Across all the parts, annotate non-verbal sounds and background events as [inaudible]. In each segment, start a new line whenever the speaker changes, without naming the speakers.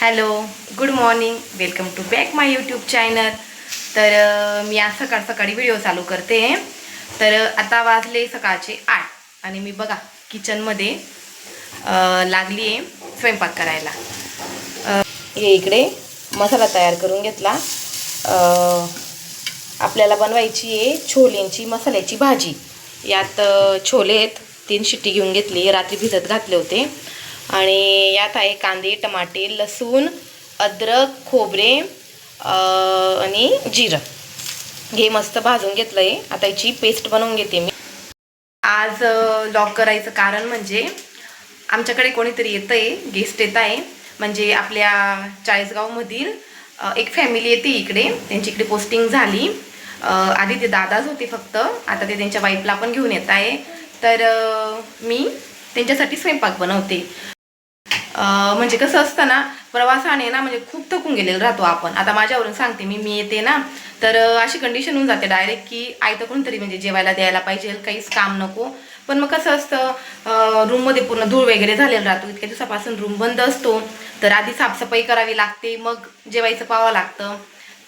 Hello good morning. Welcome to back my YouTube channel. तर मी आज सकाळ सकाळी व्हिडिओ चालू करते. तर आता वाजले सकाळचे आठ. आणि मी बघा किचनमध्ये लागली आहे स्वयंपाक करायला. हे इकडे मसाला तयार करून घेतला. आपल्याला बनवायची आहे छोलेंची मसाल्याची भाजी. यात छोले आहेत. तीन शिट्टी घेऊन घेतली. रात्री भिजत घातले होते. आणि यात आहे कांदे टमाटे लसूण अद्रक खोबरे आणि जिरं. हे मस्त भाजून घेतलं आहे आता याची पेस्ट बनवून घेते मी. आज लॉक करायचं कारण म्हणजे आमच्याकडे कोणीतरी येतं आहे गेस्ट येत आहे. म्हणजे आपल्या चाळीसगावमधील एक फॅमिली येते इकडे. त्यांची इकडे पोस्टिंग झाली. आधी ते दादाच होते फक्त. आता ते त्यांच्या वाईफला पण घेऊन येत आहे. तर मी त्यांच्यासाठी स्वयंपाक बनवते. म्हणजे कसं असतं ना प्रवासाने ना म्हणजे खूप थकून गेलेलो राहतो आपण. आता माझ्यावरून सांगते मी मी येते ना तर अशी कंडिशन होऊन जाते डायरेक्ट की आयतं कोणतरी म्हणजे जेवायला द्यायला पाहिजे काहीच काम नको. पण मग कसं असतं रूममध्ये पूर्ण धूळ वगैरे झालेला राहतो. इतक्या दिवसापासून रूम बंद असतो. तर आधी साफसफाई करावी लागते मग जेवायचं पाहावं लागतं.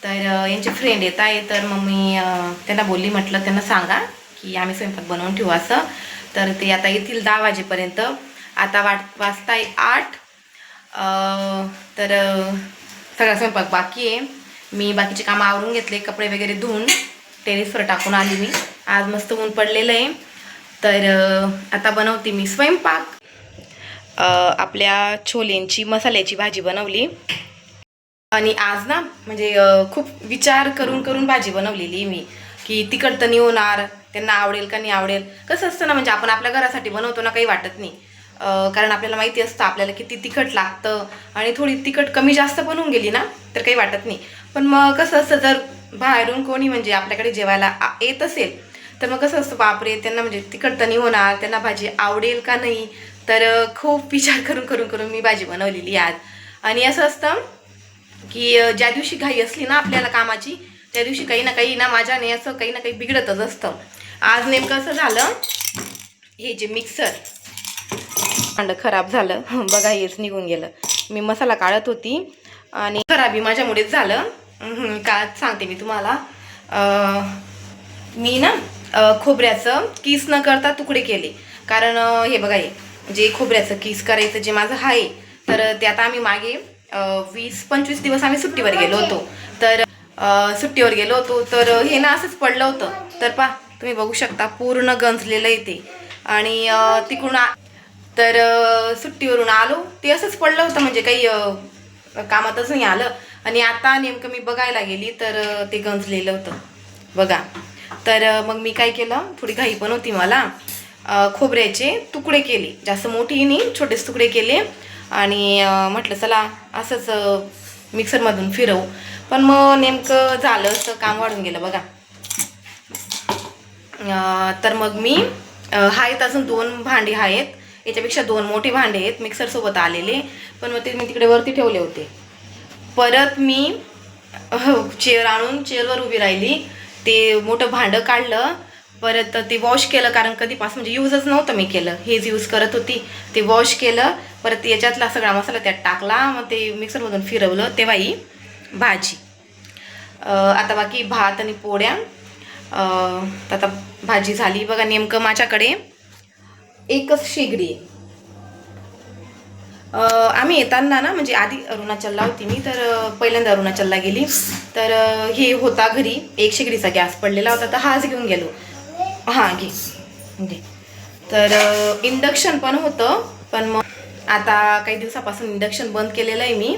तर यांचे फ्रेंड येत आहे तर मग मी त्यांना बोलली म्हटलं त्यांना सांगा की आम्ही स्वयंपाक बनवून ठेवू असं. तर ते आता येतील दहा वाजेपर्यंत. आता वाट वाजताय आठ. तर सगळा स्वयंपाक बाकी आहे. मी बाकीचे कामं आवरून घेतले कपडे वगैरे धुवून टेरेसवर टाकून आली मी. आज मस्त ऊन पडलेलं आहे. तर आता बनवते मी स्वयंपाक. आपल्या छोलेंची मसाल्याची भाजी बनवली. आणि आज ना म्हणजे खूप विचार करून करून भाजी बनवलेली मी. की तिकड तर नाही होणार त्यांना आवडेल का नाही आवडेल. कसं असतं ना म्हणजे आपण आपल्या घरासाठी बनवतो ना काही वाटत नाही. कारण आपल्याला माहिती असतं आपल्याला किती तिखट लागतं आणि थोडी तिखट कमी जास्त बनवून गेली ना तर काही वाटत नाही. पण मग कसं असतं जर बाहेरून कोणी म्हणजे आपल्याकडे जेवायला येत असेल तर मग कसं असतं बापरे त्यांना म्हणजे तिखट तर नाही होणार त्यांना भाजी आवडेल का नाही तर खूप विचार करून करून करून मी भाजी बनवलेली आज. आणि असं असतं की ज्या दिवशी घाई असली ना आपल्याला कामाची त्या दिवशी काही ना काही ना माझ्याने असं काही ना काही बिघडतच असतं. आज नेमकं असं झालं हे जे मिक्सर भांडं खराब झालं. [laughs] बघा हेच निघून गेलं. मी मसाला काढत होती आणि खराबी माझ्यामुळेच झालं. का सांगते मी तुम्हाला. मी ना खोबऱ्याचं किस न करता तुकडे केले. कारण हे बघा हे जे खोबऱ्याचं किस करायचं जे माझं आहे तर ते आता आम्ही मागे वीस पंचवीस दिवस आम्ही सुट्टीवर गेलो होतो. तर सुट्टीवर गेलो होतो. तर हे ना असंच पडलं होतं. तर पा तुम्ही बघू शकता पूर्ण गंजलेलं आहे ते. आणि तिकडून तर सुट्टीवरून आलो. ते असंच पडलं होतं म्हणजे काही कामातच नाही आलं. आणि आता नेमकं मी बघायला गेली तर ते गंजलेलं होतं. बघा. तर मग मी काय केलं? थोडी घाई पण होती मला. खोबऱ्याचे तुकडे केले. जास्त मोठी नाही छोटेच तुकडे केले. आणि म्हटलं चला असंच मिक्सरमधून फिरवू. पण मग नेमकं झालं असं काम वाढून गेलं बघा. तर मग मी आहेत अजून दोन भांडी आहेत याच्यापेक्षा दोन मोठे भांडे आहेत मिक्सरसोबत आलेले पण मग ते मी तिकडे वरती ठेवले होते. परत मी हो, चेअर आणून चेअरवर उभी राहिली. ते मोठं भांडं काढलं. परत ते वॉश केलं कारण कधीपासून म्हणजे यूजच नव्हतं मी केलं. हेच यूज करत होती. ते वॉश केलं. परत याच्यातला सगळा मसाला त्यात टाकला. मग ते मिक्सरमधून फिरवलं. तेव्हा ही भाजी. आता बाकी भात आणि पोळ्या. आता भाजी झाली. बघा नेमकं माझ्याकडे एकच शेगडी आहे. आम्ही येताना ना म्हणजे आधी अरुणाचलला होती मी तर पहिल्यांदा अरुणाचलला गेली. तर हे होता घरी. एक शेगडीचा गॅस पडलेला होता तर हाच घेऊन गेलो. हां घे. घे. तर इंडक्शन पण होतं पण मग आता काही दिवसापासून इंडक्शन बंद केलेलं आहे मी.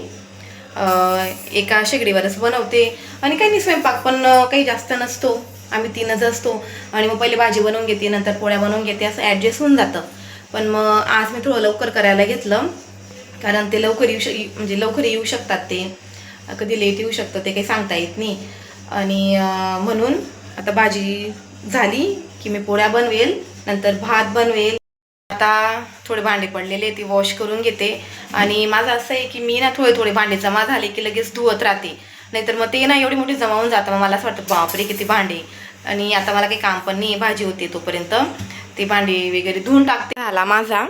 एका शेगडीवरच बनवते. आणि काही नाही स्वयंपाक पण काही जास्त नसतो. आम्ही तीनच असतो आणि मग पहिले भाजी बनवून घेते नंतर पोळ्या बनवून घेते असं ॲडजस्ट होऊन जातं. पण मग आज मी थोडं लवकर करायला घेतलं कारण ते लवकर येऊ शक म्हणजे लवकर येऊ शकतात ते. कधी लेट येऊ शकतं ते काही सांगता येत नाही. आणि म्हणून आता भाजी झाली की मी पोळ्या बनवेल नंतर भात बनवेल. आता थोडे भांडे पडलेले ते वॉश करून घेते. आणि माझं असं आहे की मी ना थोडे थोडे भांडे जमा झाले की लगेच धुवत राहते. नाहीतर मग ते ना एवढी मोठी जमा होऊन जातं मग मला असं वाटतं बापरे किती भांडे. आणि आता मला काही काम पण नाही भाजी होती तोपर्यंत. ती भांडी वगैरे धुवून टाकते. झाला माझा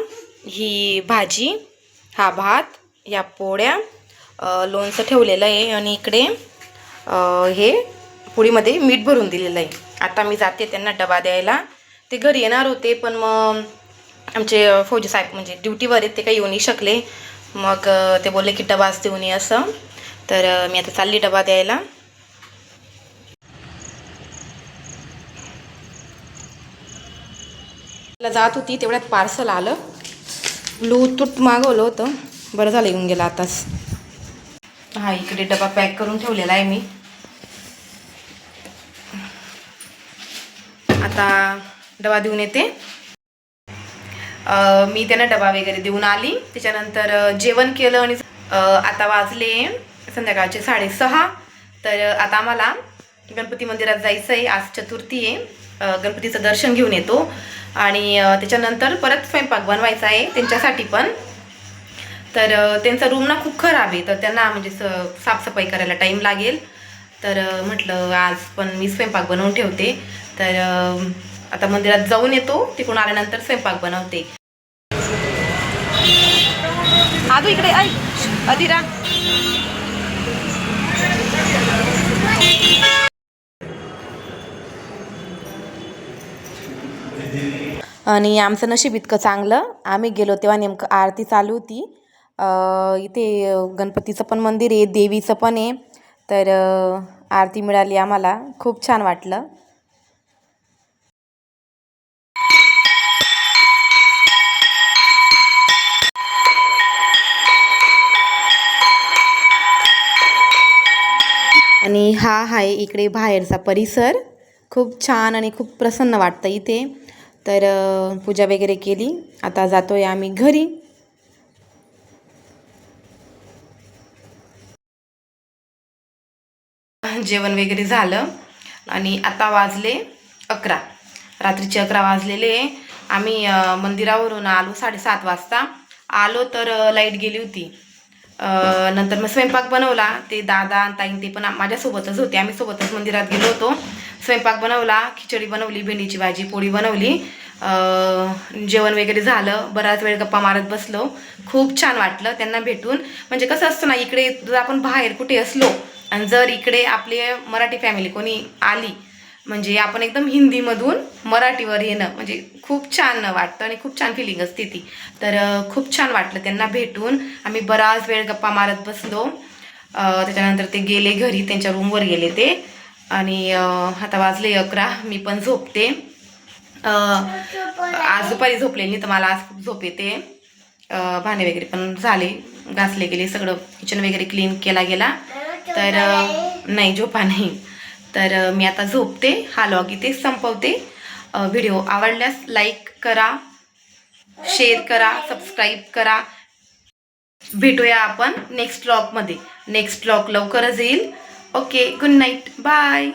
ही भाजी हा भात या पोळ्या लोणचं ठेवलेलं आहे आणि इकडे हे पुडीमध्ये मीठ भरून दिलेलं आहे. आता मी जाते त्यांना डबा द्यायला. ते घरी येणार होते पण मग आमचे फौजी साहेब म्हणजे ड्युटीवर आहेत ते काही येऊ नाही शकले. मग ते बोलले की डबाच देऊ नये असं. तर मी आता चालली डबा द्यायला. जात होती तेवढ्यात पार्सल आलं. ब्लूटूथ मागवलं होतं. बरं झालं येऊन गेलं आताच. हा इकडे डबा पॅक करून ठेवलेला आहे मी. आता डबा देऊन येते. मी त्यांना डबा वगैरे देऊन आली. त्याच्यानंतर जेवण केलं आणि आता वाजले संध्याकाळचे साडेसहा. तर आता आम्हाला गणपती मंदिरात जायचं आहे आज चतुर्थी आहे. गणपतीचं दर्शन घेऊन येतो. आणि त्याच्यानंतर परत स्वयंपाक बनवायचा आहे त्यांच्यासाठी पण. तर त्यांचा रूम ना खूप खराब आहे. तर त्यांना म्हणजे स साफसफाई करायला टाईम लागेल. तर म्हटलं आज पण मी स्वयंपाक बनवून ठेवते. तर आता मंदिरात जाऊन येतो. तिकडून आल्यानंतर स्वयंपाक बनवते. आजू इकडे ऐ अदिरा आणि आमचं नशीब इतकं चांगलं. आम्ही गेलो तेव्हा नेमकं आरती चालू होती. इथे गणपतीचं पण मंदिर आहे देवीचं पण आहे. तर आरती मिळाली आम्हाला. खूप छान वाटलं. आणि हा आहे इकडे बाहेरचा परिसर. खूप छान आणि खूप प्रसन्न वाटतं इथे. तर पूजा वगैरे केली. आता जातोय आम्ही घरी. जेवण वगैरे झालं आणि आता वाजले अकरा. रात्रीचे अकरा वाजलेले. आम्ही मंदिरावरून आलो साडेसात वाजता. आलो तर लाइट गेली होती. नंतर मग स्वयंपाक बनवला. ते दादा आणि ताईन ते पण माझ्यासोबतच होते. आम्ही सोबतच मंदिरात गेलो होतो. स्वयंपाक बनवला खिचडी बनवली भेंडीची भाजी पोळी बनवली. जेवण वगैरे झालं बराच वेळ गप्पा मारत बसलो. खूप छान वाटलं त्यांना भेटून. म्हणजे कसं असतं ना इकडे जर आपण बाहेर कुठे असलो आणि जर इकडे आपली मराठी फॅमिली कोणी आली म्हणजे आपण एकदम हिंदीमधून मराठीवर येणं म्हणजे खूप छान वाटतं आणि खूप छान फिलिंग असते ती. तर खूप छान वाटलं त्यांना भेटून. आम्ही बराच वेळ गप्पा मारत बसलो. त्याच्यानंतर ते गेले घरी त्यांच्या रूमवर गेले ते. आणि आता वाजले अकरा मी पण झोपते. आज दुपारी झोपले नाही तर मला आज खूप झोप येते. भांडे वगैरे पण झाले घासले गेले सगळं किचन वगैरे क्लीन केला गेला. तर नाही झोपा नाही. तर मी आता झोपते हा लॉग इथे संपवते. व्हिडिओ आवडल्यास लाईक करा शेअर करा सबस्क्राईब करा. भेटूया आपण नेक्स्ट ब्लॉगमध्ये नेक्स्ट ब्लॉग लवकरच येईल. Okay, good night. Bye.